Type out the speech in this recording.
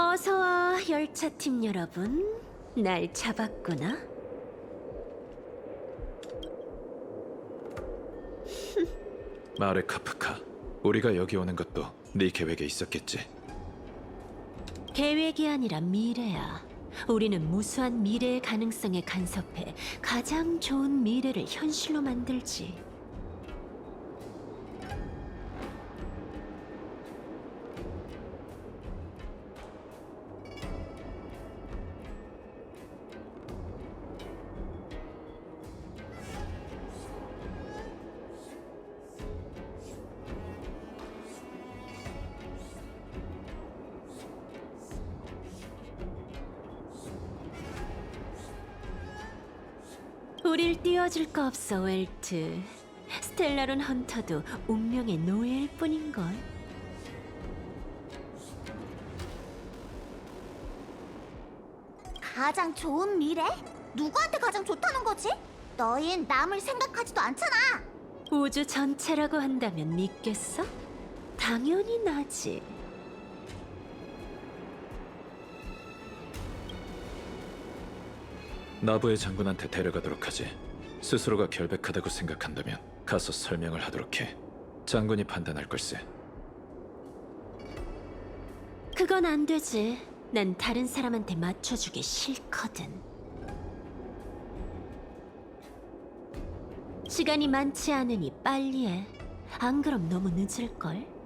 어서와 열차팀 여러분. 날 잡았구나. 마르 카프카, 우리가 여기 오는 것도 네 계획에 있었겠지. 계획이 아니라 미래야. 우리는 무수한 미래의 가능성에 간섭해 가장 좋은 미래를 현실로 만들지. 우릴 띄워줄 거 없어, 웰트. 스텔라론 헌터도 운명의 노예일 뿐인걸. 가장 좋은 미래? 누구한테 가장 좋다는 거지? 너흰 남을 생각하지도 않잖아. 우주 전체라고 한다면 믿겠어? 당연히 나지. 나부의 장군한테 데려가도록 하지. 스스로가 결백하다고 생각한다면 가서 설명을 하도록 해. 장군이 판단할 걸세. 그건 안 되지. 난 다른 사람한테 맞춰주기 싫거든. 시간이 많지 않으니 빨리 해. 안 그럼 너무 늦을걸?